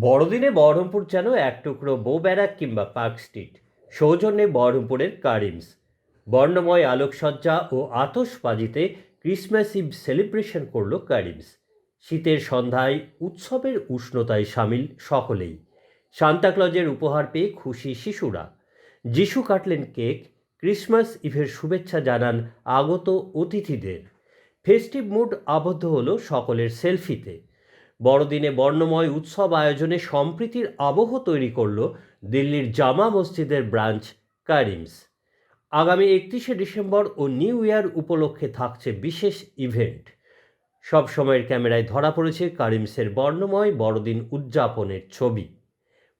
বড়দিনে বহরমপুর যেন এক টুকরো বউ ব্যারাক কিংবা পার্ক স্ট্রিট, সৌজন্যে বহরমপুরের কারিমস। বর্ণময় আলোকসজ্জা ও আতশবাজিতে ক্রিসমাস ইভ সেলিব্রেশন করল কারিমস। শীতের সন্ধ্যায় উৎসবের উষ্ণতায় সামিল সকলেই। সান্তাক্লজের উপহার পেয়ে খুশি শিশুরা। যিশু কাটলেন কেক, ক্রিসমাস ইভের শুভেচ্ছা জানান আগত অতিথিদের। ফেস্টিভ মুড আবদ্ধ হলো সকলের সেলফিতে। বড়দিনে বর্ণময় উৎসব আয়োজনে সম্প্রীতির আবহ তৈরি করল দিল্লির জামা মসজিদের ব্রাঞ্চ কারিমস। আগামী একত্রিশে ডিসেম্বর ও নিউ ইয়ার উপলক্ষে থাকছে বিশেষ ইভেন্ট। সব সময়ের ক্যামেরায় ধরা পড়েছে কারিমসের বর্ণময় বড়দিন উদযাপনের ছবি।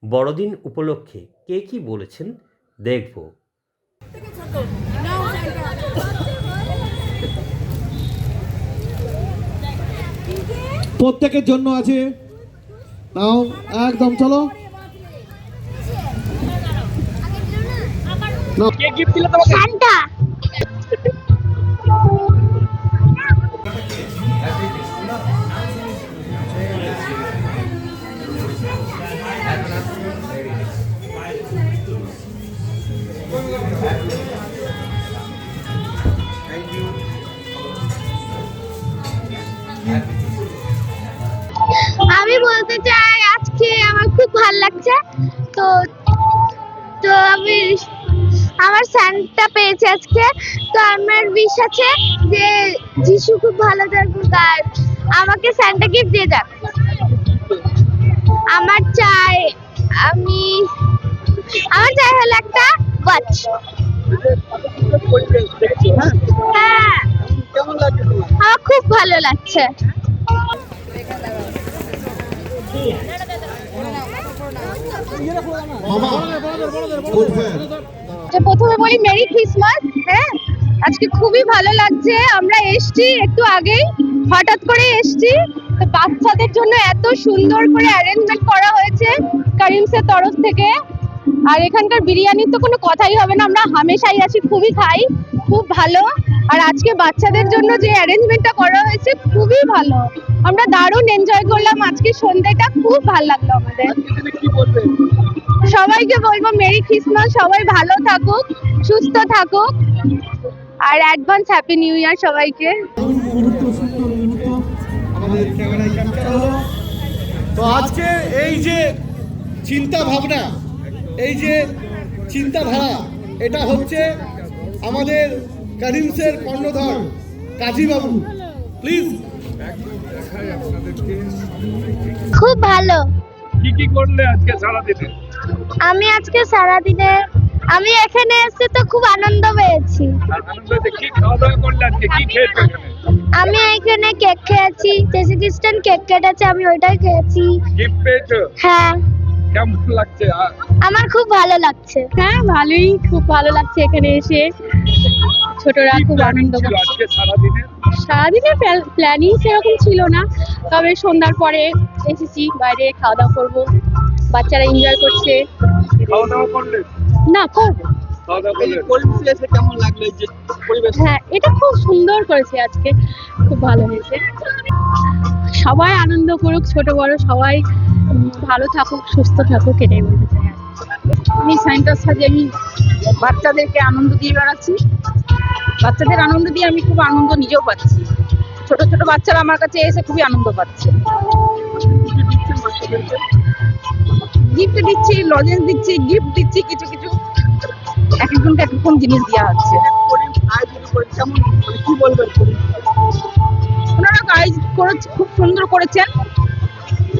বড়দিন উপলক্ষে কে কি বলেছেন দেখব। প্রত্যেকের জন্য আছে। নাও একদম চলো। নাও সান্টা তো আমি আমার স্যান্টা পেয়েছে আজকে। তো আমার বিশ আছে যে যিশু খুব ভালো থাকুক আর আমাকে স্যান্টা গিফট দিয়ে যাক। আমার চাই আমি, আমার চাই হলো একটা ওয়াচ হ্যাঁ আমার খুব ভালো লাগছে। প্রথমে বলি মেরি ক্রিসমাস হ্যাঁ? আজকে খুবই ভালো লাগছে। আমরা এসছি একটু আগেই, হঠাৎ করে এসছি। বাচ্চাদের জন্য এত সুন্দর করে অ্যারেঞ্জমেন্ট করা হয়েছে কারিমসের তরফ থেকে। আর এখানকার বিরিয়ানির তো কোনো কথাই হবে না, আমরা হামেশাই আছি, খুবই খাই, খুব ভালো। আর আজকে বাচ্চাদের জন্য যে অ্যারেঞ্জমেন্টটা করা হয়েছে, খুবই ভালো। আমরা দারুণ এনজয় করলাম আজকে, সন্ধ্যেটা খুব ভালো লাগল আমাদের। সবাইকে বলব মেরি ক্রিসমাস সবাই ভালো থাকুক সুস্থ থাকুক। আর অ্যাডভান্স হ্যাপি নিউ ইয়ার সবাইকে। তো আজকে এই যে চিন্তা ভাবনা এই যে চিন্তাধারা এটা হচ্ছে আমাদের কারিমসের কর্ণধর কাজীবাবু। প্লিজ খুব ভালো। কি কি করলে আজকে সারাদিনে আমি আজকে সারাদিনে আমি এখানে এসে তো খুব আনন্দ পেয়েছি। কি খাওয়া দাওয়া করলে আজকে? কি খেয়েছো আমি এখানে কেক খেয়েছি জেসি খ্রিস্টান কেক কেটেছে আমি ওইটাই খেয়েছি। গিফট পেয়েছ? হ্যাঁ। কেমন লাগছে? আমার খুব ভালো লাগছে। হ্যাঁ ভালোই খুব ভালো লাগছে এখানে এসে। ছোটরা খুব আনন্দ করছে। সারাদিনে প্ল্যানিং সেরকম ছিল না তবে সন্ধ্যার পরে এসেছি বাইরে খাওয়া দাওয়া করব। বাচ্চারা এনজয় করছে। না করব হ্যাঁ এটা খুব সুন্দর করেছে আজকে। খুব ভালো হয়েছে। সবাই আনন্দ করুক ছোট বড় সবাই ভালো থাকুক সুস্থ থাকুক এটাই বলতে চাই আমি সাইন্টার সাজে আমি বাচ্চাদেরকে আনন্দ দিয়ে বেড়াচ্ছি। বাচ্চাদের আনন্দ দিয়ে আমি খুব আনন্দ নিজেও পাচ্ছি। ছোট ছোট বাচ্চারা আমার কাছে এসে খুবই আনন্দ পাচ্ছে। গিফট দিচ্ছি লজেন্স দিচ্ছি গিফট দিচ্ছি, কিছু কিছু। এক একজনকে এক রকম জিনিস দেওয়া হচ্ছে। কি বলবেন ওনারা কাজ খুব সুন্দর করেছেন।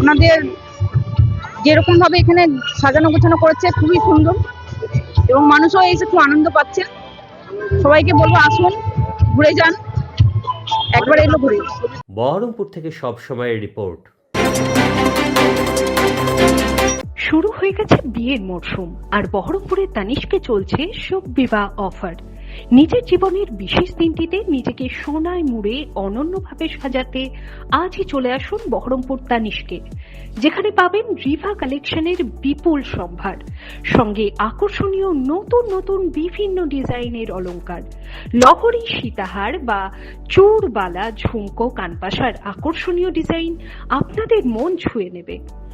ওনাদের যেরকম ভাবে এখানে সাজানো গোছানো করেছে, খুবই সুন্দর। এবং মানুষও এসে খুব আনন্দ পাচ্ছেন। সবাইকে বলব আসুন, ঘুরে যান। একবার এলো ঘুরে। বহরমপুর থেকে সব সময়ের রিপোর্ট। শুরু হয়ে গেছে বিয়ের মরশুম আর বহরমপুরের তানিশকে চলছে শোক বিবাহ অফার। নিজের জীবনের বিশেষ দিনটিতে নিজেকে সোনায় মুড়ে অনন্যভাবে সাজাতে আজই চলে আসুন বহরমপুর তানিশকে, যেখানে পাবেন রিভা কালেকশনের বিপুল সম্ভার, সঙ্গে আকর্ষণীয় নতুন নতুন বিভিন্ন ডিজাইনের অলংকার, লহরী সীতাহার বা চূড়বালা, ঝুমকো, কানপাশার আকর্ষণীয় ডিজাইন আপনাদের মন ছুঁয়ে নেবে।